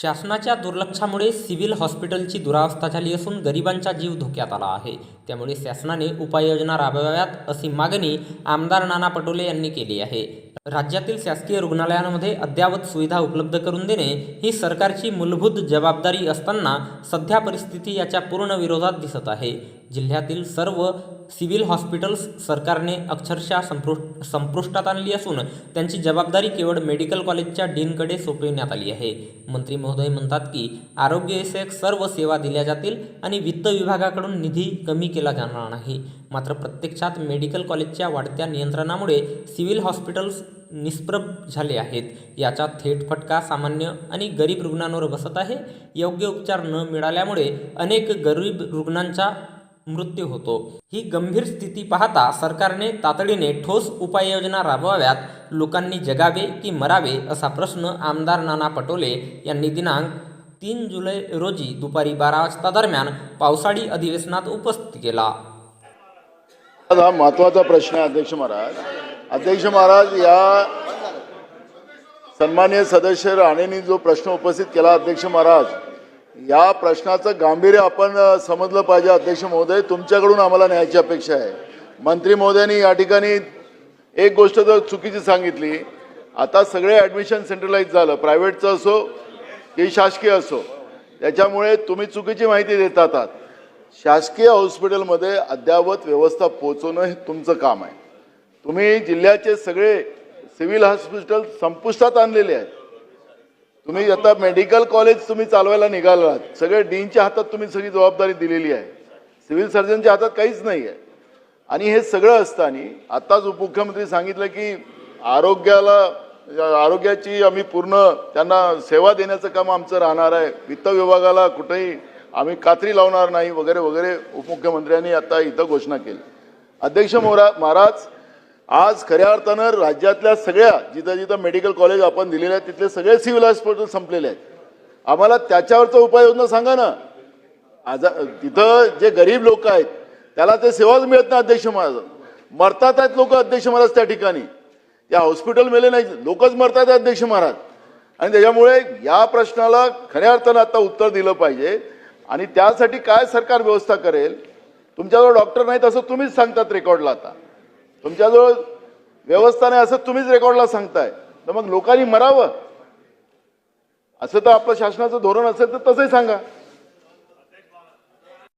शासनाच्या दुर्लक्षामुळे सिव्हिल हॉस्पिटलची दुरावस्था झाली असून गरिबांचा जीव धोक्यात आला आहे. त्यामुळे शासनाने उपाययोजना राबवाव्यात अशी मागणी आमदार नाना पटोले यांनी केली आहे. राज्यातील शासकीय रुग्णालयांमध्ये अद्ययावत सुविधा उपलब्ध करून देणे ही सरकारची मूलभूत जबाबदारी असताना सध्या परिस्थिती याच्या पूर्ण विरोधात दिसत आहे. जिल्ह्यातील सर्व सिव्हिल हॉस्पिटल्स सरकारने अक्षरशः संपृ संपृष्टात आणली असून त्यांची जबाबदारी केवळ मेडिकल कॉलेजच्या डीनकडे सोपविण्यात आली आहे. मंत्री महोदय म्हणतात की आरोग्यविषयक सर्व सेवा दिल्या जातील आणि वित्त विभागाकडून निधी कमी केला जाणार नाही. मात्र प्रत्यक्षात मेडिकल कॉलेजच्या वाढत्या नियंत्रणामुळे सिव्हिल हॉस्पिटल्स निष्प्रभ झाले आहेत. याचा थेट फटका सामान्य आणि गरीब रुग्णांवर बसत आहे. योग्य उपचार न मिळाल्यामुळे अनेक गरीब रुग्णांचा मृत्यू होतो. ही गंभीर स्थिती पाहता सरकारने तातडीने ठोस उपाययोजना राबवाव्यात लोकांनी जगावे की मरावे असा प्रश्न आमदार नाना पटोले यांनी दिनांक तीन जुलै रोजी दुपारी बारा वाजता दरम्यान पावसाळी अधिवेशनात उपस्थित केला. हा महत्त्वाचा प्रश्न आहे अध्यक्ष महाराज. अध्यक्ष महाराज या सन्मान्य सदस्य राणेंनी जो प्रश्न उपस्थित केला अध्यक्ष महाराज या प्रश्नाचं गांभीर्य आपण समजलं पाहिजे अध्यक्ष महोदय. तुमच्याकडून आम्हाला न्यायची अपेक्षा आहे. मंत्री महोदयांनी या ठिकाणी एक गोष्ट तर चुकीची सांगितली. आता सगळे ॲडमिशन सेंट्रलाइज झालं. प्रायव्हेटचं असो की शासकीय असो. त्याच्यामुळे तुम्ही चुकीची माहिती देतात आहात. शासकीय हॉस्पिटलमध्ये अद्ययावत व्यवस्था पोहोचवणं हे तुमचं काम आहे. तुम्ही जिल्ह्याचे सगळे सिव्हिल हॉस्पिटल संपुष्टात आणलेले आहेत. तुम्ही आता मेडिकल कॉलेज तुम्ही चालवायला निघालात. सगळे डीनच्या हातात तुम्ही सगळी जबाबदारी दिलेली आहे. सिव्हिल सर्जनच्या हातात काहीच नाही आहे आणि हे सगळं असताना आत्ताच उपमुख्यमंत्री सांगितलं की आरोग्याला आरोग्याची आम्ही पूर्ण त्यांना सेवा देण्याचं काम आमचं राहणार आहे. वित्त विभागाला कुठेही आम्ही कात्री लावणार नाही वगैरे वगैरे उपमुख्यमंत्र्यांनी आता इथं घोषणा केली. अध्यक्ष मोरा महाराज आज खऱ्या अर्थानं राज्यातल्या सगळ्या जिथं जिथं मेडिकल कॉलेज आपण दिलेले आहेत तिथले सगळे सिव्हिल हॉस्पिटल संपलेले आहेत. आम्हाला त्याच्यावरचं उपाययोजना सांगा ना. आज तिथं जे गरीब लोक आहेत त्याला ते सेवाच मिळत नाही अध्यक्ष महाराज. मरतात आहेत लोक अध्यक्ष महाराज त्या ठिकाणी. या हॉस्पिटल मेले नाही लोकच मरतात अध्यक्ष महाराज. आणि त्याच्यामुळे या प्रश्नाला खऱ्या अर्थानं आता उत्तर दिलं पाहिजे. आणि त्यासाठी काय सरकार व्यवस्था करेल तुमच्याजवळ डॉक्टर नाहीत असं तुम्हीच सांगतात रेकॉर्डला आता. तुमच्याजवळ व्यवस्था नाही असं तुम्हीच रेकॉर्डला सांगताय. तर मग लोकांनी मरावं. असं तर आपलं शासनाचं धोरण असेल तर तसंही सांगा.